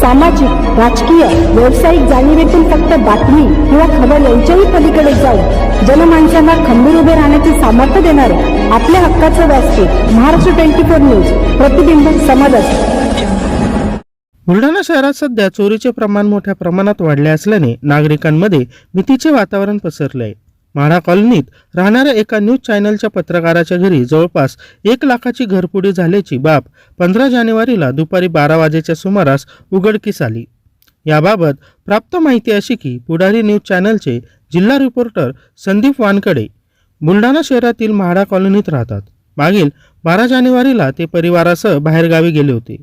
सामाजिक राजकीय व्यावसायिक जाणीवेतून फक्त बातमी किंवा खबर यांच्याही पलीकडे जाऊन जनमानसांना खंबीर उभे राहण्याचे सामर्थ्य देणारे आपल्या हक्काचं व्यासपीठ महाराष्ट्र ट्वेंटी फोर न्यूज प्रतिबिंब समाजात बुलढाणा शहरात सध्या चोरीचे प्रमाण मोठ्या प्रमाणात वाढले असल्याने नागरिकांमध्ये भीतीचे वातावरण पसरले आहे म्हाडा कॉलनीत राहणाऱ्या एका न्यूज चॅनलच्या पत्रकाराच्या घरी जवळपास एक लाखाची घरपुडी झाल्याची बाब पंधरा जानेवारीला दुपारी बारा वाजेच्या सुमारास उघडकीस आली. याबाबत प्राप्त माहिती अशी की पुढारी न्यूज चॅनलचे जिल्हा रिपोर्टर संदीप वानकडे बुलढाणा शहरातील म्हाडा कॉलनीत राहतात. मागील बारा जानेवारीला ते परिवारासह बाहेरगावी गेले होते.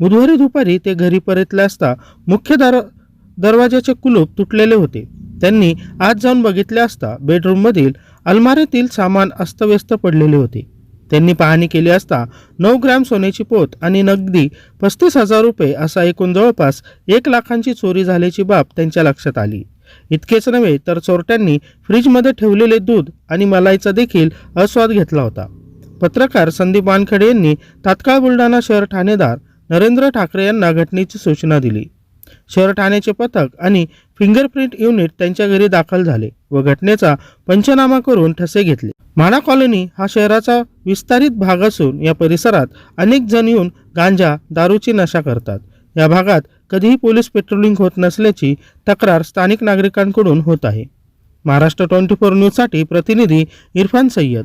बुधवारी दुपारी ते घरी परतले असता मुख्य दर दरवाजाचे कुलूप तुटलेले होते. त्यांनी आज जाऊन बघितले असता बेडरूममधील अलमारीतील सामान अस्तव्यस्त पडलेले होते. त्यांनी पाहणी केली असता नऊ ग्रॅम सोन्याची पोत आणि नगदी पस्तीस हजार रुपये असा एकूण जवळपास एक लाखांची चोरी झाल्याची बाब त्यांच्या लक्षात आली. इतकेच नव्हे तर चोरट्यांनी फ्रीजमध्ये ठेवलेले दूध आणि मलाईचा देखील आस्वाद घेतला होता. पत्रकार संदीप वानखडे यांनी तात्काळ बुलढाणा शहर ठाणेदार नरेंद्र ठाकरे यांना घटनेची सूचना दिली. शहर ठाण्याचे पथक आणि फिंगरप्रिंट युनिट त्यांच्या घरी दाखल झाले व घटनेचा पंचनामा करून ठसे घेतले. म्हाडा कॉलनी हा शहराचा विस्तारित भाग असून या परिसरात अनेक जण येऊन गांजा दारूची नशा करतात. या भागात कधीही पोलीस पेट्रोलिंग होत नसल्याची तक्रार स्थानिक नागरिकांकडून होत आहे. महाराष्ट्र ट्वेंटी फोर न्यूजसाठी प्रतिनिधी इरफान सय्यद.